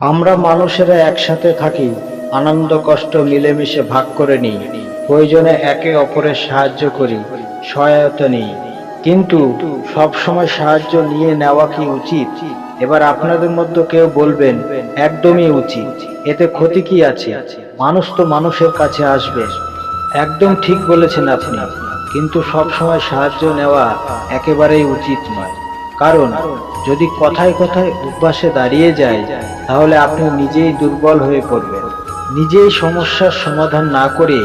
আমরা মানুষেরা একসাথে থাকি, আনন্দ কষ্ট মিলেমিশে ভাগ করে নিই, প্রয়োজনে একে অপরের সাহায্য করি, সহায়তা নিই। কিন্তু সব সময় সাহায্য নিয়ে নেওয়া কি উচিত? এবার আপনাদের মধ্যে কেউ বলবেন, একদমই উচিত। এতে ক্ষতি কি আছে? মানুষ তো মানুষের কাছে আসবে। একদম ঠিক বলেছেন আপনি। কিন্তু সব সময় সাহায্য নেওয়া একেবারেই উচিত নয়। কারণ যদি কথায় কথায় অভ্যাসে দাঁড়িয়ে যায়, তাহলে আপনি নিজেই দুর্বল হয়ে পড়বেন। নিজেই সমস্যার সমাধান না করে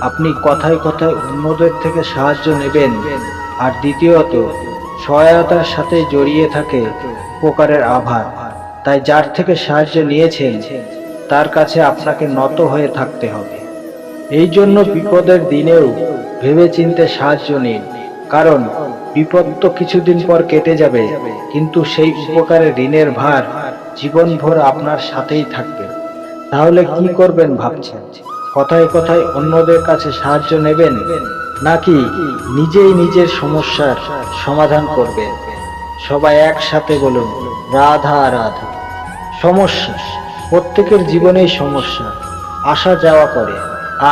আপনি কথায় কথায় অন্যদের থেকে সাহায্য নেবেন। আর দ্বিতীয়ত, সহায়তার সাথে জড়িয়ে থাকে উপকারের আভার। তাই যার থেকে সাহায্য নিয়েছেন, তার কাছে আপনাকে নত হয়ে থাকতে হবে। এই জন্য বিপদের দিনেও ভেবেচিন্তে সাহায্য নিন। কারণ বিপদ তো কিছুদিন পর কেটে যাবে, কিন্তু সেই উপকারের ঋণের ভার জীবনভর আপনার সাথেই থাকবে। তাহলে কি করবেন ভাবছেন? কথায় কথায় অন্যদের কাছে সাহায্য নেবেন, নাকি নিজেই নিজের সমস্যার সমাধান করবেন? সবাই একসাথে বলুন, রাধা রাধা। সমস্যা, প্রত্যেকের জীবনেই সমস্যা, আসা যাওয়া করে।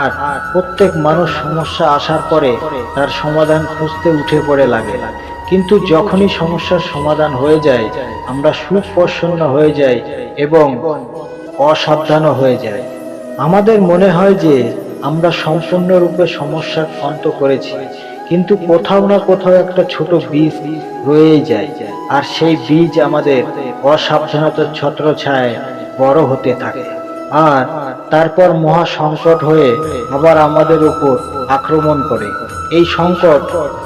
আর প্রত্যেক মানুষ সমস্যা আসার পরে তার সমাধান খুঁজতে উঠে পড়ে লাগে। কিন্তু যখনই সমস্যার সমাধান হয়ে যায়, আমরা সুপ্রসন্ন হয়ে যাই এবং অসাবধানও হয়ে যায় আমাদের মনে হয় যে আমরা সম্পূর্ণরূপে সমস্যার অন্ত করেছি, কিন্তু কোথাও না কোথাও একটা ছোট বীজ রয়েই যায়, আর সেই বীজ আমাদের অসাবধানতার ছত্রছায় বড় হতে থাকে। আর তারপর মহা সংকট হয়ে আবার আমাদের উপর আক্রমণ করে। এই সংকট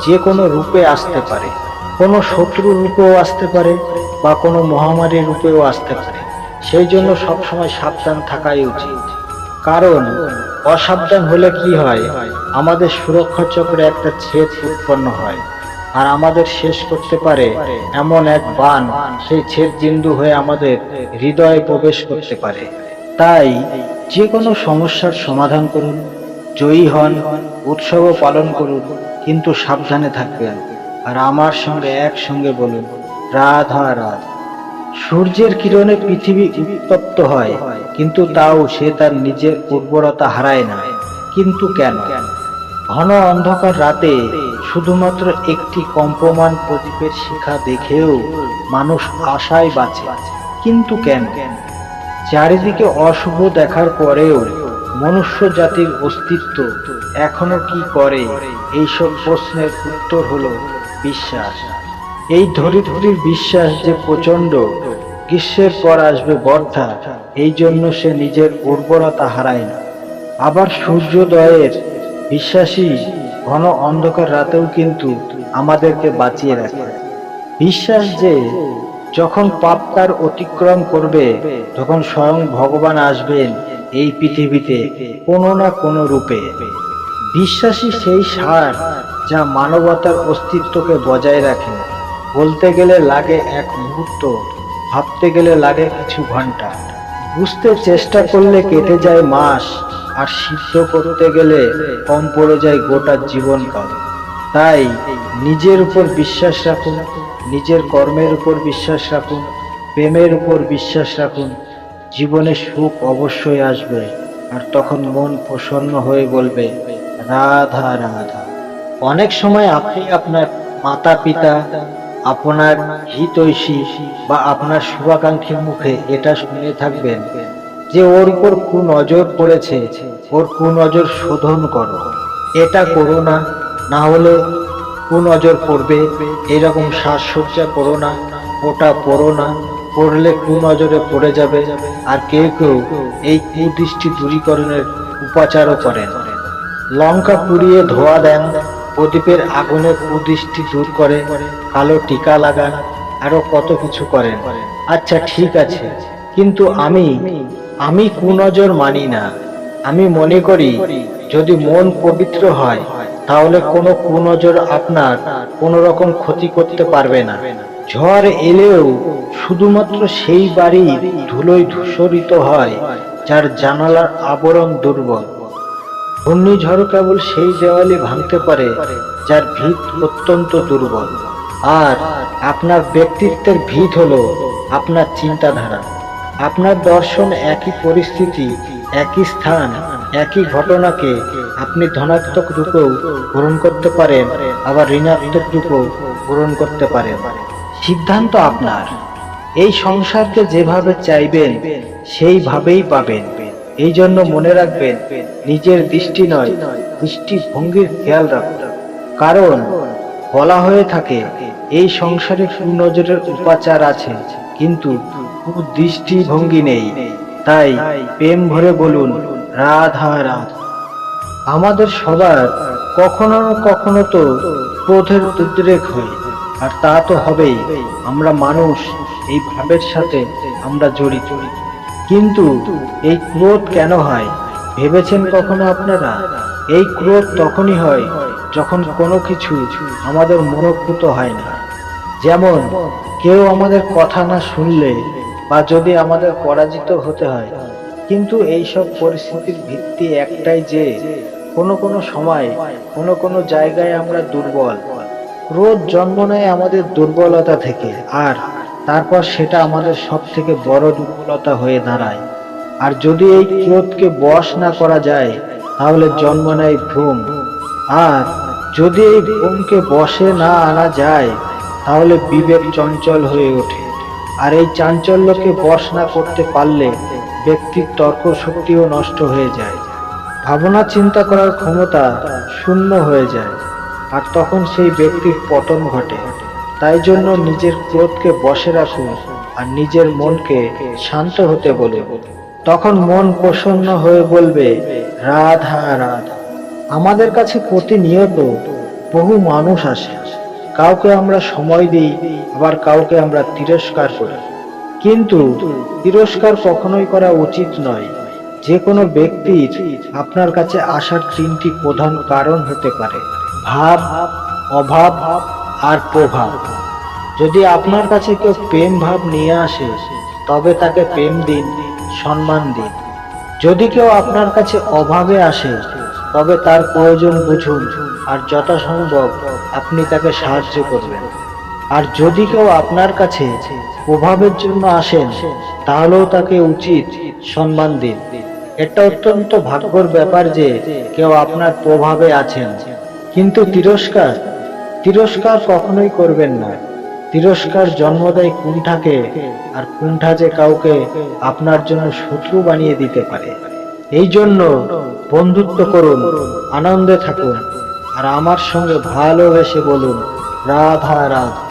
যে কোনো রূপে আসতে পারে। কোনো শত্রু রূপেও আসতে পারে বা কোনো মহামারী রূপেও আসতে পারে। সেই জন্য সবসময় সাবধান থাকাই উচিত। কারণ অসাবধান হলে কি হয়? আমাদের সুরক্ষা চক্রে একটা ছেদ উৎপন্ন হয়। আর আমাদের শেষ করতে পারে এমন এক বান। সেই ছেদ বিন্দু হয়ে আমাদের হৃদয়ে প্রবেশ করতে পারে। তাই যে কোনো সমস্যার সমাধান করুন, জয়ী হন, উৎসব পালন করুন, কিন্তু সাবধানে থাকবেন। আর আমার সঙ্গে একসঙ্গে বলুন, রাধা রাধা। সূর্যের কিরণে পৃথিবী উত্তপ্ত হয়, কিন্তু তাও সে তার নিজের উর্বরতা হারায় না। কিন্তু কেন? ঘন অন্ধকার রাতে শুধুমাত্র একটি কম্পমান প্রদীপের শিখা দেখেও মানুষ আশায় বাঁচে। কিন্তু কেন? চারিদিকে অশুভ দেখার পরেও মনুষ্য জাতির অস্তিত্ব এখনও কি করে? এইসব প্রশ্নের উত্তর হলো বিশ্বাস। এই ধরিত্রীর বিশ্বাস যে প্রচণ্ড গ্রীষ্মের পর আসবে বর্ষা এই জন্য সে নিজের উর্বরতা হারায় না। আবার সূর্যোদয়ের বিশ্বাসী ঘন অন্ধকার রাতেও কিন্তু আমাদেরকে বাঁচিয়ে রাখে। বিশ্বাস যে যখন পাপ তার অতিক্রম করবে, তখন স্বয়ং ভগবান আসবেন এই পৃথিবীতে কোনো না কোনো রূপে। বিশ্বাসী সেই সার যা মানবতার অস্তিত্বকে বজায় রাখে। বলতে গেলে লাগে এক মুহূর্ত, ভাবতে গেলে লাগে কিছু ঘণ্টা। বুঝতে চেষ্টা করলে কেটে যায় মাস, আর সিদ্ধ করতে গেলে কম পড়ে যায় গোটা জীবনকাল। তাই নিজের উপর বিশ্বাস রাখুন, নিজের কর্মের উপর বিশ্বাস রাখুন, প্রেমের উপর বিশ্বাস রাখুন। জীবনে সুখ অবশ্যই আসবে, আর তখন মন প্রসন্ন হয়ে বলবে, রাধা রাধা। অনেক সময় আপনি আপনার মাতা পিতা আপনার হিতৈষী বা আপনার শুভাকাঙ্ক্ষীর মুখে এটা শুনে থাকবেন যে ওর উপর নজর পড়েছে, ওর নজর শোধন করো। এটা করো না না হলে কু নজর পড়বে এরকম সাজসজ্জা করো না, ওটা পড়ো না, পড়লে কু নজরে পড়ে যাবে, আর কেউ কেউ এই কুদৃষ্টি দূরীকরণের উপাচারও করেন লঙ্কা পুড়িয়ে ধোয়া দেন, প্রদীপের আগুনে কুদৃষ্টি দূর করে, কালো টিকা লাগান, আরও কত কিছু করেন। আচ্ছা ঠিক আছে, কিন্তু আমি আমি কুনজর মানি না। আমি মনে করি, যদি মন পবিত্র হয় তাহলে কোনো কুনজর আপনার কোনো রকম ক্ষতি করতে পারবে না। ঝড় এলেও শুধুমাত্র সেই বাড়ি ধুলোয় ধূসরিত হয়, যার জানালার আবরণ দুর্বল। ঘূর্ণিঝড় কেবল সেই দেওয়ালে ভাঙতে পারে, যার ভিত অত্যন্ত দুর্বল। আর আপনার ব্যক্তিত্বের ভিত হলো আপনার চিন্তাধারা। আপনার দর্শন একই পরিস্থিতি, একই স্থান একই ঘটনাকে আপনি ধনাত্মক রূপেও গ্রহণ করতে পারেন, আবার ঋণাত্মক রূপেও গ্রহণ করতে পারেন। সিদ্ধান্ত আপনার। এই সংসারকে যেভাবে চাইবেন, সেইভাবেই পাবেন। এই জন্য মনে রাখবেন, নিজের দৃষ্টি নয়, দৃষ্টিভঙ্গির খেয়াল রাখবেন কারণ বলা হয়ে থাকে, এই সংসারে সুনজরের উপাচার আছে, কিন্তু দৃষ্টিভঙ্গি নেই। তাই প্রেম ভরে বলুন রাধা রাধা। আমাদের সবার কখনো না কখনো তো ক্রোধের উদ্রেক হয়। আর তা তো হবেই। আমরা মানুষ, এই ভাবের সাথে আমরা জড়িত। কিন্তু এই ক্রোধ কেন হয়? ভেবেছেন কখনো আপনারা? এই ক্রোধ তখনই হয় যখন কোনো কিছু আমাদের মনোভূত হয় না। যেমন, কেউ আমাদের কথা না শুনলে বা যদি আমাদের পরাজিত হতে হয় কিন্তু এই সব পরিস্থিতির ভিত্তি একটাই যে, কোনো কোনো সময়, কোনো কোনো জায়গায় আমরা দুর্বল। ক্রোধ জন্ম নেয় আমাদের দুর্বলতা থেকে, আর তারপর সেটা আমাদের সব থেকে বড় দুর্বলতা হয়ে দাঁড়ায়। আর যদি এই ক্রোধকে বশ না করা যায়, তাহলে জন্ম নেয় ভ্রম আর যদি এই ভ্রমকে বশে না আনা যায়, তাহলে বিবেক চঞ্চল হয়ে ওঠে। আর এই চাঞ্চল্যকে বশ না করতে পারলে ব্যক্তির তর্ক শক্তিও নষ্ট হয়ে যায়। ভাবনা চিন্তা করার ক্ষমতা শূন্য হয়ে যায়। আর তখন সেই ব্যক্তির পতন ঘটে। তাই জন্য নিজের ক্রোধকে বসে রাখুন আর নিজের মনকে শান্ত হতে বলে তখন মন প্রসন্ন হয়ে বলবে, রাধা রাধা, আমাদের কাছে প্রতিনিয়ত বহু মানুষ আসে। কাউকে আমরা সময় দিই, আবার কাউকে আমরা তিরস্কার করি। কিন্তু তিরস্কার কখনোই করা উচিত নয়। যে কোনো ব্যক্তির আপনার কাছে আসার তিনটি প্রধান কারণ হতে পারে। ভাব, অভাব আর প্রভাব। যদি আপনার কাছে কেউ প্রেম ভাব নিয়ে আসে, তবে তাকে প্রেম দিন, সম্মান দিন। যদি কেউ আপনার কাছে অভাবে আসে, তবে তার প্রয়োজন বুঝুন আর যথাসম্ভব আপনি তাকে সাহায্য করবেন। আর যদি কেউ আপনার কাছে প্রভাবের জন্য আসেন, তাহলেও তাকে উচিত সম্মান দিন। এটা অত্যন্ত ভাগ্যর ব্যাপার যে কেউ আপনার প্রভাবে আছেন। কিন্তু তিরস্কার তিরস্কার কখনোই করবেন না। তিরস্কার জন্ম দেয় কুণ্ঠাকে, আর কুণ্ঠা যে কাউকে আপনার জন্য শত্রু বানিয়ে দিতে পারে। এই জন্য বন্ধুত্ব করুন, আনন্দে থাকুন, আর আমার সঙ্গে ভালোবেসে বলুন, রাধা রাধা।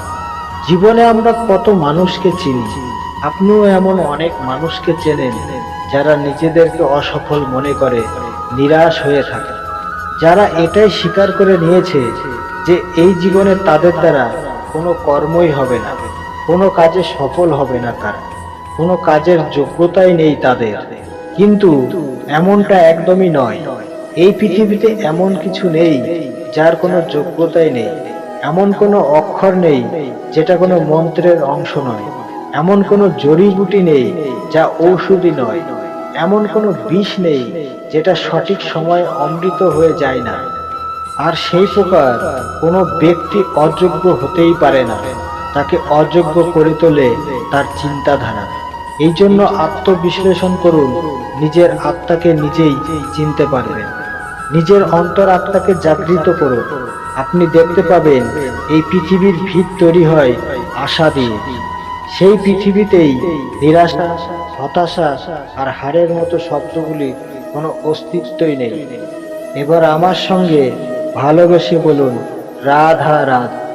জীবনে আমরা কত মানুষকে চিনি। আপনিও এমন অনেক মানুষকে চেনেন, যারা নিজেদেরকে অসফল মনে করে, নিরাশ হয়ে থাকে। যারা এটাই স্বীকার করে নিয়েছে যে এই জীবনে তাদের দ্বারা কোনো কর্মই হবে না, কোনো কাজে সফল হবে না তারা, কোনো কাজের যোগ্যতাই নেই তাদের। কিন্তু এমনটা একদমই নয়। এই পৃথিবীতে এমন কিছু নেই যার কোনো যোগ্যতাই নেই। এমন কোনো অক্ষর নেই যেটা কোনো মন্ত্রের অংশ নয়। এমন কোনো জড়িবুটি নেই যা ঔষধি নয়। এমন কোনো বিষ নেই যেটা সঠিক সময়ে অমৃত হয়ে যায় না। আর সেই প্রকার কোনো ব্যক্তি অযোগ্য হতেই পারে না। তাকে অযোগ্য করে তোলে তার চিন্তাধারা। এই জন্য আত্মবিশ্লেষণ করুন, নিজের আত্মাকে নিজেই চিনতে পারবেন। নিজের অন্তর আত্মাকে জাগৃত করুন। আপনি দেখতে পাবেন এই পৃথিবীর ভিত তৈরি হয় আশা দিয়ে সেই পৃথিবীতেই নিরাশা, হতাশা আর হারের মতো শব্দগুলি কোনো অস্তিত্বই নেই। এবার আমার সঙ্গে ভালোবেসে বলুন, রাধা রাধা।